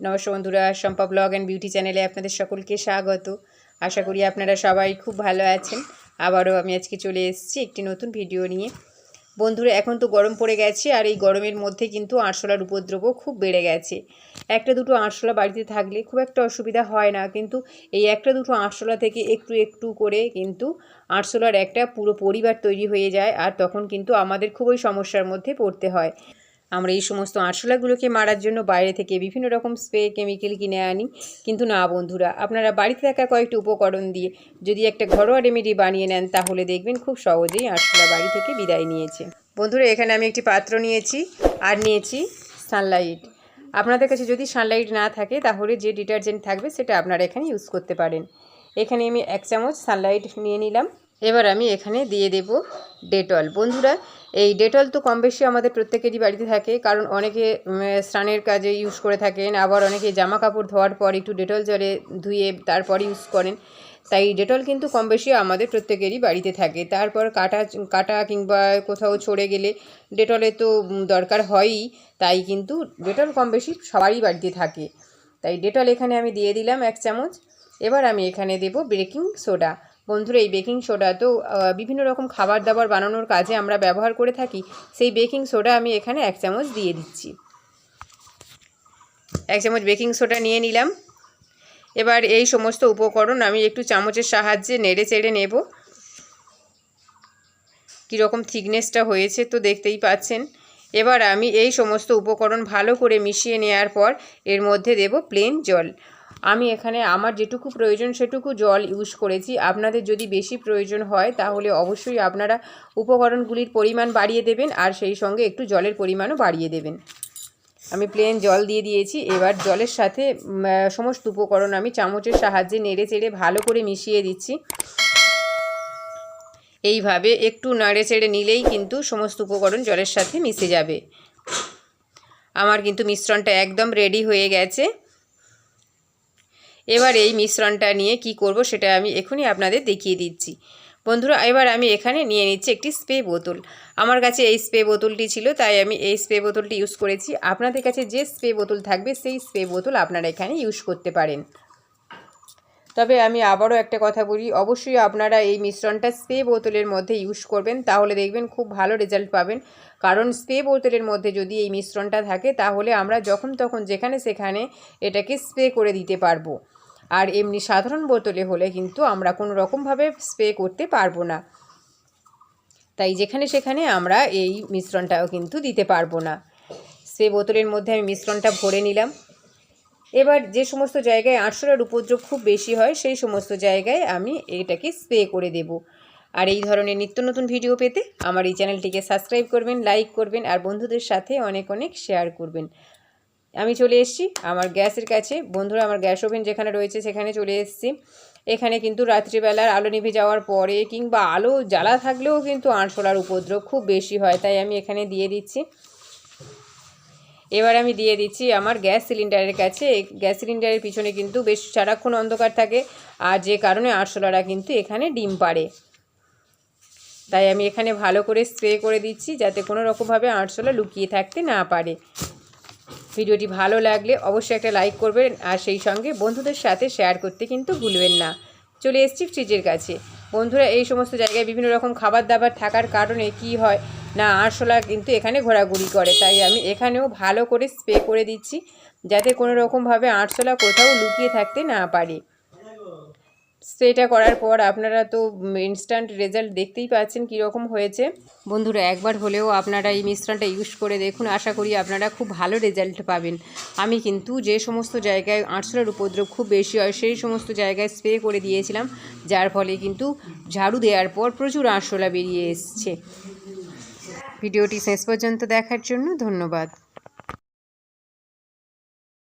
নমস্কার বন্ধুরা, Shampa blog and beauty চ্যানেলে আপনাদের সকলকে স্বাগত। আশা করি আপনারা সবাই খুব ভালো আছেন। আবারও আমি আজকে চলে এসেছি একটি নতুন ভিডিও নিয়ে। বন্ধুরা, এখন তো গরম পড়ে গেছে আর এই গরমের মধ্যে কিন্তু আরশোলার উপদ্রবও খুব বেড়ে গেছে। একটা দুটো আরশোলা বাড়িতে থাকলে খুব একটা অসুবিধা হয় না, কিন্তু এই একটা দুটো আরশোলা থেকে একটু একটু করে কিন্তু আরশোলার একটা পুরো পরিবার তৈরি হয়ে যায় আর তখন কিন্তু আমাদের খুবই সমস্যার মধ্যে পড়তে হয়। আমরা এই সমস্ত আরশোলাগুলোকে মারার জন্য বাইরে থেকে বিভিন্ন রকম স্প্রে, কেমিক্যাল কিনে আনি। কিন্তু না বন্ধুরা, আপনারা বাড়িতে থাকা কয়েকটি উপকরণ দিয়ে যদি একটা ঘরোয়া রেমেডি বানিয়ে নেন, তাহলে দেখবেন খুব সহজেই আরশোলা বাড়ি থেকে বিদায় নিয়েছে। বন্ধুরা, এখানে আমি একটি পাত্র নিয়েছি আর নিয়েছি সানলাইট। আপনাদের কাছে যদি সানলাইট না থাকে, তাহলে যে ডিটারজেন্ট থাকবে, সেটা আপনারা এখানে ইউজ করতে পারেন। এখানে আমি এক চামচ সানলাইট নিয়ে নিলাম। এবার আমি এখানে দিয়ে দেব ডেটল। বন্ধুরা, এই ডেটল তো কম বেশি আমাদের প্রত্যেকেরই বাড়িতে থাকে, কারণ অনেকে স্নানের কাজে ইউজ করে থাকেন, আবার অনেকে জামা কাপড় ধোয়ার পর একটু ডেটল জলে ধুয়ে তারপর ইউজ করেন। তাই ডেটল কিন্তু কম বেশি আমাদের প্রত্যেকেরই বাড়িতে থাকে। তারপর কাটা কাটা কিংবা কোথাও ছড়ে গেলে ডেটলে তো দরকার হয়ই, তাই কিন্তু ডেটল কম বেশি সবারই বাড়িতে থাকে। তাই ডেটল এখানে আমি দিয়ে দিলাম এক চামচ। এবার আমি এখানে দেব বেকিং সোডা। বন্ধুরা, এই বেকিং সোডা তো বিভিন্ন রকম খাবার দাবার বানানোর কাজে আমরা ব্যবহার করে থাকি, সেই বেকিং সোডা আমি এখানে এক চামচ দিয়ে দিচ্ছি। এক চামচ বেকিং সোডা নিয়ে নিলাম। এবার এই সমস্ত উপকরণ আমি একটু চামচের সাহায্যে নেড়ে চেড়ে নেব। কীরকম থিকনেসটা হয়েছে তো দেখতেই পাচ্ছেন। এবার আমি এই সমস্ত উপকরণ ভালো করে মিশিয়ে নেওয়ার পর এর মধ্যে দেব প্লেন জল। আমি এখানে আমার যেটুকু প্রয়োজন সেটুকু জল ইউজ করেছি। আপনাদের যদি বেশি প্রয়োজন হয়, তাহলে অবশ্যই আপনারা উপকরণগুলির পরিমাণ বাড়িয়ে দেবেন আর সেই সঙ্গে একটু জলের পরিমাণও বাড়িয়ে দেবেন। আমি প্লেন জল দিয়ে দিয়েছি। এবার জলের সাথে সমস্ত উপকরণ আমি চামচের সাহায্যে নেড়ে চেড়ে ভালো করে মিশিয়ে দিচ্ছি। এইভাবে একটু নাড়ে চেড়ে নিলেই কিন্তু সমস্ত উপকরণ জলের সাথে মিশে যাবে। আমার কিন্তু মিশ্রণটা একদম রেডি হয়ে গেছে। এবার এই মিশ্রণটা নিয়ে কি করব সেটা আমি এখনই আপনাদের দেখিয়ে দিচ্ছি। বন্ধুরা, এবার আমি এখানে নিয়ে নিচ্ছি একটি স্প্রে বোতল। আমার কাছে এই স্প্রে বোতলটি ছিল, তাই আমি এই স্প্রে বোতলটি ইউজ করেছি। আপনাদের কাছে যে স্প্রে বোতল থাকবে, সেই স্প্রে বোতল আপনারা এখানে ইউজ করতে পারেন। তবে আমি আবারও একটা কথা বলি, অবশ্যই আপনারা এই মিশ্রণটা স্প্রে বোতলের মধ্যে ইউজ করবেন, তাহলে দেখবেন খুব ভালো রেজাল্ট পাবেন। কারণ স্প্রে বোতলের মধ্যে যদি এই মিশ্রণটা থাকে, তাহলে আমরা যখন তখন যেখানে সেখানে এটাকে স্প্রে করে দিতে পারব। আর এমনি সাধারণ বোতলে হলে কিন্তু আমরা কোনো রকমভাবে স্প্রে করতে পারব না। তাই যেখানে সেখানে আমরা এই মিশ্রণটাও কিন্তু দিতে পারব না। স্প্রে বোতলের মধ্যে আমি মিশ্রণটা ভরে নিলাম। এবার যে সমস্ত জায়গায় আরশোলার উপদ্রব খুব বেশি হয়, সেই সমস্ত জায়গায় আমি এটাকে স্প্রে করে দেব। আর এই ধরনের নিত্য নতুন ভিডিও পেতে আমার এই চ্যানেলটিকে সাবস্ক্রাইব করবেন, লাইক করবেন, আর বন্ধুদের সাথে অনেক অনেক শেয়ার করবেন। আমি চলে এসেছি। আমার গ্যাসের কাছে। বন্ধুরা, আমার গ্যাস ওভেন যেখানে রয়েছে সেখানে চলে এসেছি। এখানে কিন্তু রাত্রিবেলার আলো নিভে যাওয়ার পরে কিংবা আলো জ্বালা থাকলেও কিন্তু আরশোলার উপদ্রব খুব বেশি হয়, তাই আমি এখানে দিয়ে দিচ্ছি। এবার আমি দিয়ে দিচ্ছি আমার গ্যাস সিলিন্ডারের কাছে। গ্যাস সিলিন্ডারের পিছনে কিন্তু বেশ সারাক্ষণ অন্ধকার থাকে আর যে কারণে আরশোলারা কিন্তু এখানে ডিম পাড়ে। তাই আমি এখানে ভালো করে স্প্রে করে দিচ্ছি যাতে কোনো রকমভাবে আরশোলা লুকিয়ে থাকতে না পারে। ভিডিওটি ভালো লাগলে অবশ্যই একটা লাইক করবেন আর সেই সঙ্গে বন্ধুদের সাথে শেয়ার করতে কিন্তু ভুলবেন না। চলে এসছি ফ্রিজের কাছে। বন্ধুরা, এই সমস্ত জায়গায় বিভিন্ন রকম খাবার দাবার থাকার কারণে কি হয়? না, আরশোলা কিন্তু এখানে ঘোরাঘুরি করে, তাই আমি এখানেও ভালো করে স্প্রে করে দিচ্ছি যাতে কোনো রকমভাবে আরশোলা কোথাও লুকিয়ে থাকতে না পারে। স্প্রেটা করার পর আপনারা তো ইনস্ট্যান্ট রেজাল্ট দেখতেই পাচ্ছেন কীরকম হয়েছে। বন্ধুরা, একবার হলেও আপনারা এই মিশ্রণটা ইউজ করে দেখুন। আশা করি আপনারা খুব ভালো রেজাল্ট পাবেন। আমি কিন্তু যে সমস্ত জায়গায় আরশোলার উপদ্রব খুব বেশি হয়, সেই সমস্ত জায়গায় স্প্রে করে দিয়েছিলাম। যার ফলে কিন্তু ঝাড়ু দেওয়ার পর প্রচুর আরশোলা বেরিয়ে এসছে। ভিডিওটি শেষ পর্যন্ত দেখার জন্য ধন্যবাদ।